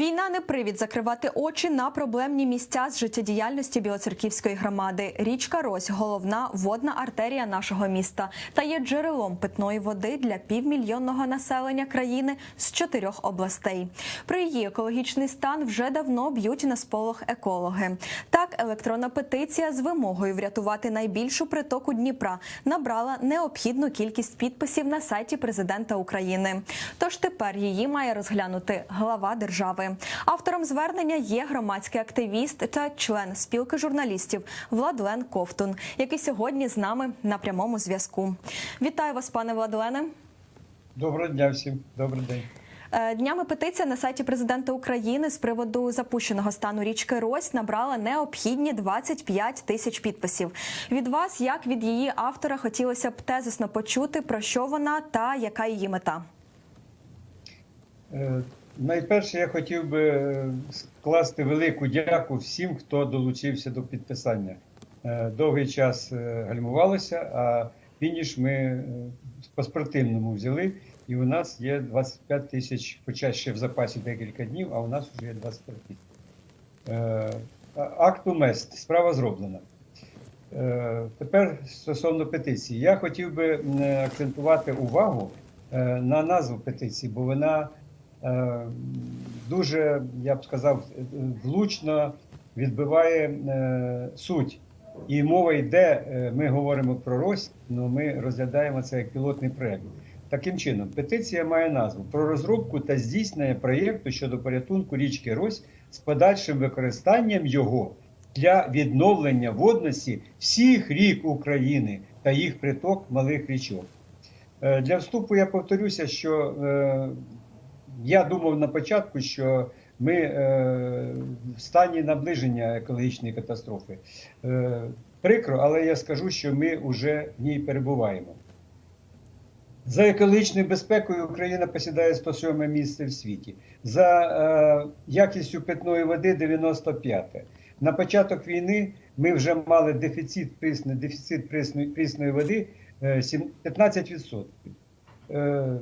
Війна не привід закривати очі на проблемні місця з життєдіяльності Білоцерківської громади. Річка Рось головна водна артерія нашого міста та є джерелом питної води для півмільйонного населення країни з чотирьох областей. Про її екологічний стан вже давно б'ють на сполох екологи. Так, електронна петиція з вимогою врятувати найбільшу притоку Дніпра набрала необхідну кількість підписів на сайті президента України. Тож тепер її має розглянути глава держави. Автором звернення є громадський активіст та член спілки журналістів Владлен Ковтун, який сьогодні з нами на прямому зв'язку. Вітаю вас, пане Владлене. Доброго дня всім. Добрий день. Е, Днями петиція на сайті президента України з приводу запущеного стану річки Рось набрала необхідні 25 тисяч підписів. Від вас, як від її автора, хотілося б тезисно почути, про що вона та яка її мета. Е, Найперше, я хотів би скласти велику дяку всім, хто долучився до підписання. Е, Довгий час е, гальмувалося, а фініш ми е, по спортивному взяли, і у нас є 25 тисяч, хоча ще в запасі декілька днів, а у нас вже є 25 тисяч. Е, Акту мест, справа зроблена. Е, Тепер стосовно петиції, я хотів би акцентувати увагу е, на назву петиції, бо вона е, дуже, я б сказав, е, влучно відбиває е, суть. І мова йде, е, ми говоримо про Рось, але ми розглядаємо це як пілотний проєкт. Таким чином, петиція має назву про розробку та здійснення проєкту щодо порятунку річки Рось з подальшим використанням його для відновлення водності всіх рік України та їх приток малих річок. Е, Для вступу я повторюся, що е, я думав на початку, що ми е, в стані наближення екологічної катастрофи. Е, Прикро, але я скажу, що ми вже в ній перебуваємо. За екологічною безпекою Україна посідає 107 місце в світі. За е, якістю питної води 95. На початок війни ми вже мали дефіцит прісної, дефіцит прісної, прісної води е, 15%. Е,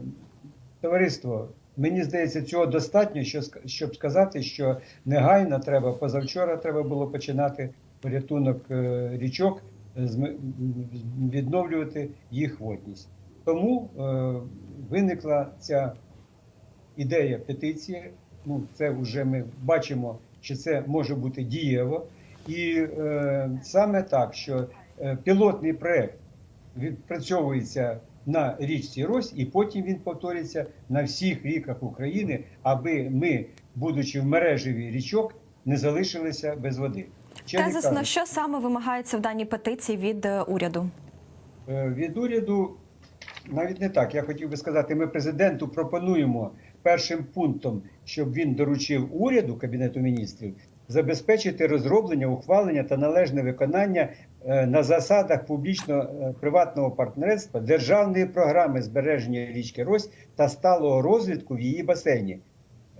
товариство, мені здається, цього достатньо, щоб сказати, що негайно треба, позавчора треба було починати порятунок е, річок, е, відновлювати їх водність. Тому е, виникла ця ідея петиції. Ну, це вже ми бачимо, що це може бути дієво. І саме так, що пілотний проект відпрацьовується на річці Рось, і потім він повторюється на всіх ріках України, аби ми, будучи в мережеві річок, не залишилися без води. Не Тезисно, що саме вимагається в даній петиції від е, уряду? Е, Від уряду навіть не так. Я хотів би сказати, ми президенту пропонуємо першим пунктом, щоб він доручив уряду Кабінету міністрів забезпечити розроблення, ухвалення та належне виконання е, на засадах публічно-приватного партнерства державної програми збереження річки Рось та сталого розвитку в її басейні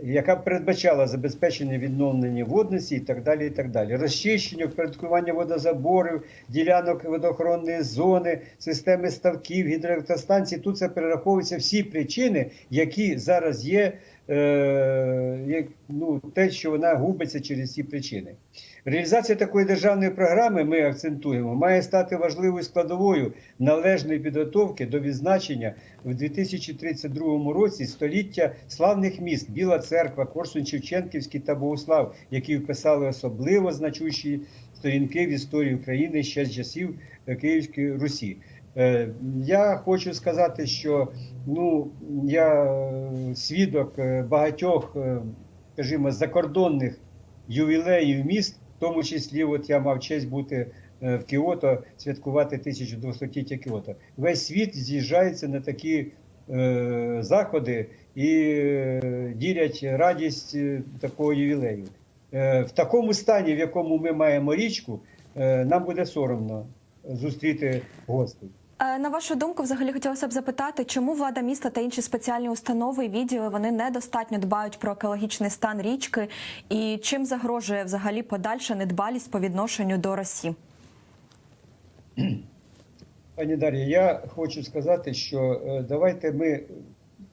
яка передбачала забезпечення відновлення водності і так далі. і так далі. Розчищення, впорядкування водозаборів, ділянок водоохоронної зони, системи ставків, гідроелектростанцій. Тут це перераховуються всі причини, які зараз є, е, ну, те, що вона губиться через ці причини. Реалізація такої державної програми, ми акцентуємо, має стати важливою складовою належної підготовки до відзначення в 2032 році століття славних міст Біла Церква, Корсунь Шевченківський та Богослав, які вписали особливо значущі сторінки в історії України ще з часів е, Київської Русі. Е, Я хочу сказати, що ну я е, свідок е, багатьох, скажімо, закордонних ювілеїв міст, в тому числі, от я мав честь бути в Кіото, святкувати 1200-ліття Кіото. Весь світ з'їжджається на такі е, заходи і ділять радість такого ювілею. Е, в такому стані, в якому ми маємо річку, е, нам буде соромно зустріти гостей. Е, На вашу думку, взагалі хотілося б запитати, чому влада міста та інші спеціальні установи і відділи вони недостатньо дбають про екологічний стан річки, і чим загрожує взагалі подальша недбалість по відношенню до Росії? Пані Дар'я, я хочу сказати, що е, давайте ми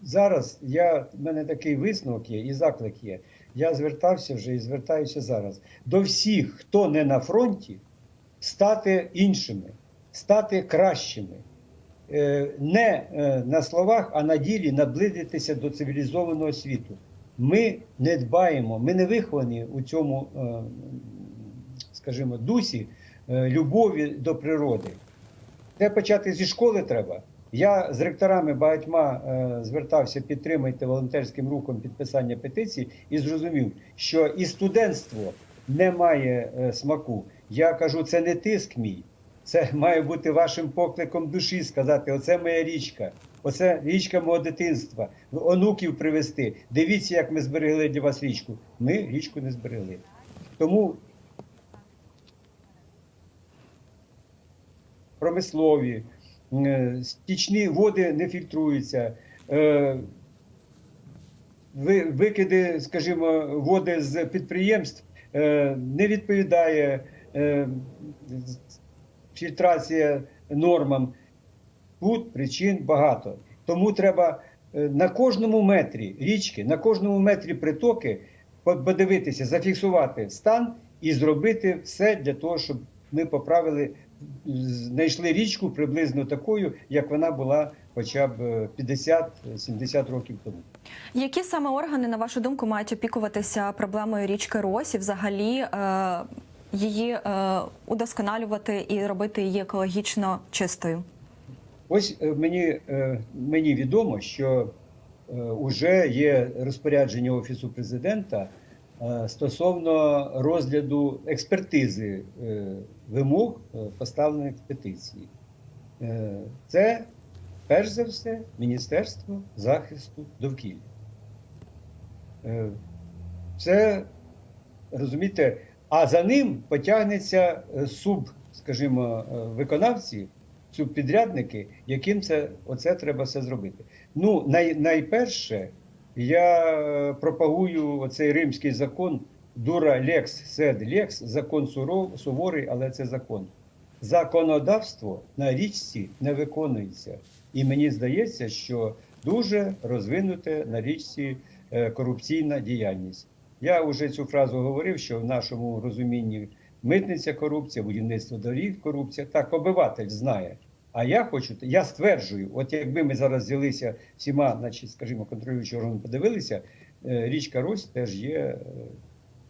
зараз я, в мене такий висновок є і заклик є. Я звертався вже і звертаюся зараз до всіх, хто не на фронті, стати іншими, стати кращими. Е, Не е, на словах, а на ділі наблизитися до цивілізованого світу. Ми не дбаємо, ми не виховані у цьому, е, скажімо, дусі любові до природи. Це почати зі школи треба. Я з ректорами багатьма звертався, підтримайте волонтерським рухом підписання петицій і зрозумів, що і студентство не має смаку. Я кажу, це не тиск мій. Це має бути вашим покликом душі сказати: оце моя річка, оце річка мого дитинства, онуків привезти. Дивіться, як ми зберегли для вас річку. Ми річку не зберегли. Тому промислові, е, стічні води не фільтруються. е, ви- Викиди, скажімо, води з підприємств е, не відповідає фільтрація нормам. Тут причин багато. Тому треба е, на кожному метрі річки, на кожному метрі притоки подивитися, зафіксувати стан і зробити все для того, щоб ми поправили, знайшли річку приблизно такою, як вона була хоча б е, 50-70 років тому. Які саме органи, на вашу думку, мають опікуватися проблемою річки Рось і взагалі е, її е, удосконалювати і робити її екологічно чистою? Ось е, мені, е, мені відомо, що вже є розпорядження Офісу президента стосовно розгляду експертизи вимог поставлених в петиції. Це перш за все Міністерство захисту довкілля. Це розумієте, а за ним потягнеться е, суб, скажімо, е, виконавці, субпідрядники, яким це оце треба все зробити. Ну, най, найперше, я е, пропагую оцей римський закон дура лекс сед лекс, закон суров, суворий, але це закон. Законодавство на річці не виконується. І мені здається, що дуже розвинуте на річці корупційна діяльність. Я вже цю фразу говорив, що в нашому розумінні митниця корупція, будівництво доріг корупція. Так, обиватель знає. А я хочу, я стверджую, от якби ми зараз взялися всіма, значить, скажімо, контролюючі органи подивилися, е, річка Рось теж є е,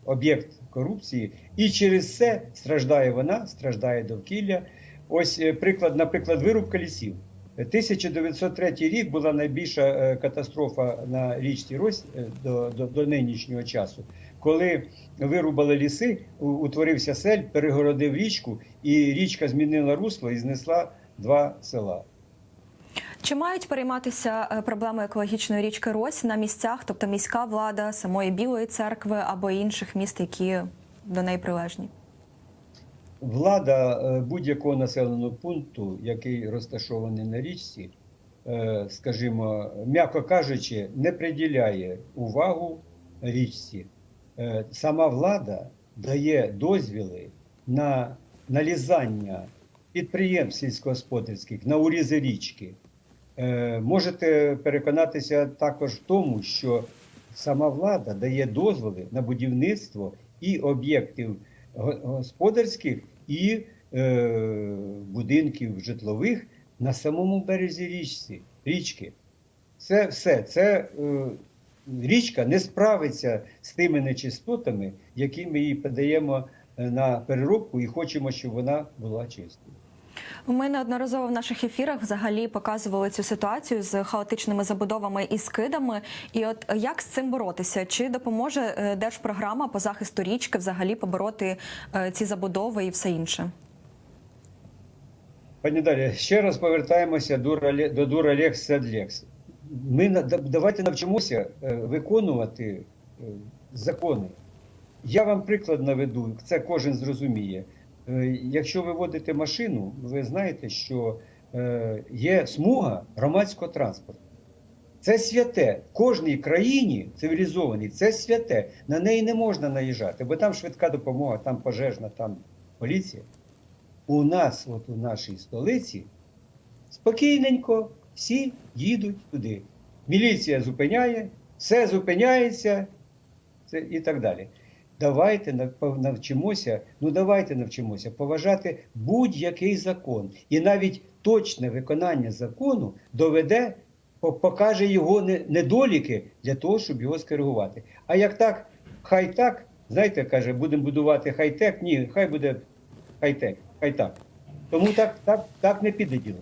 об'єкт корупції, і через це страждає вона, страждає довкілля. Ось е, приклад, наприклад, вирубка лісів. 1903 рік була найбільша е, катастрофа на річці Рось е, до, до, до нинішнього часу, коли вирубали ліси, утворився сель, перегородив річку, і річка змінила русло і знесла два села. Чи мають перейматися е, проблемою екологічної річки Рось на місцях, тобто міська влада самої Білої церкви або інших міст, які до неї прилежні? Влада е, будь-якого населеного пункту, який розташований на річці, е, скажімо, м'яко кажучи, не приділяє увагу річці. Е, Сама влада дає дозвіли на налізання підприємств сільськогосподарських на урізи річки. Можете переконатися також в тому, що сама влада дає дозволи на будівництво і об'єктів господарських і е, будинків житлових на самому березі річці, річки. Це все. Це е, річка не справиться з тими нечистотами, які ми їй подаємо е, на переробку і хочемо, щоб вона була чистою. Ми неодноразово в наших ефірах взагалі показували цю ситуацію з хаотичними забудовами і скидами. І от як з цим боротися? Чи допоможе е, держпрограма по захисту річки взагалі побороти е, ці забудови і все інше? Пані Далі, ще раз повертаємося до, дура Лекс Лекс. Ми давайте навчимося е, виконувати е, закони. Я вам приклад наведу, це кожен зрозуміє. Е, Якщо ви водите машину, ви знаєте, що е, є смуга громадського транспорту. Це святе. В кожній країні цивілізованій це святе. На неї не можна наїжджати, бо там швидка допомога, там пожежна, там поліція. У нас, от у нашій столиці, спокійненько всі їдуть туди. Міліція зупиняє, все зупиняється і так далі. Давайте навчимося, ну давайте навчимося поважати будь-який закон. І навіть точне виконання закону доведе, покаже його недоліки для того, щоб його скоригувати. А як так, хай так, знаєте, каже, будемо будувати хай-тек, ні, хай буде хай-тек, хай так. Тому так, так, так не піде діло.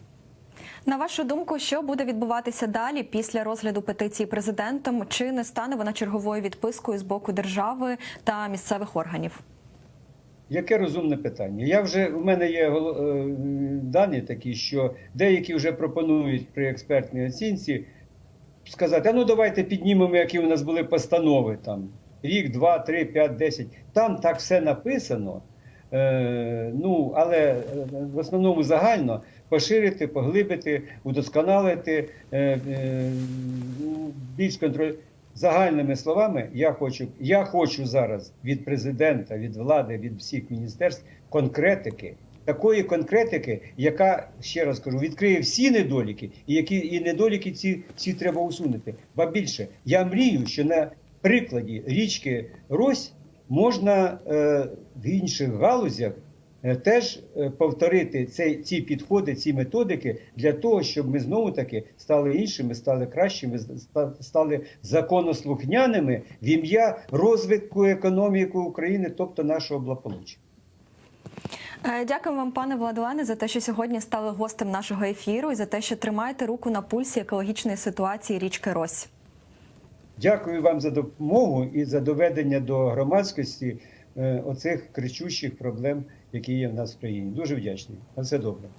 На вашу думку, що буде відбуватися далі після розгляду петиції президентом? Чи не стане вона черговою відпискою з боку держави та місцевих органів? Яке розумне питання? Я вже у мене є е, дані такі, що деякі вже пропонують при експертній оцінці сказати: ну давайте піднімемо, які у нас були постанови там рік, два, три, п'ять, десять. Там так все написано. Е, ну, але е, в основному загально поширити, поглибити, удосконалити, е, е, більш контроль. Загальними словами, я хочу, я хочу зараз від президента, від влади, від всіх міністерств конкретики, такої конкретики, яка ще раз кажу, відкриє всі недоліки, і які і недоліки ці, ці треба усунути. Ба більше я мрію, що на прикладі річки Рось можна е, в інших галузях теж е, повторити цей, ці підходи, ці методики для того, щоб ми знову таки стали іншими, стали кращими, стали законослухняними в ім'я розвитку економіки України, тобто нашого благополуччя. Е, Дякую вам, пане Владлене, за те, що сьогодні стали гостем нашого ефіру і за те, що тримаєте руку на пульсі екологічної ситуації річки Рось. Дякую вам за допомогу і за доведення до громадськості е, оцих кричущих проблем, які є в нас в країні. Дуже вдячний. На все добре.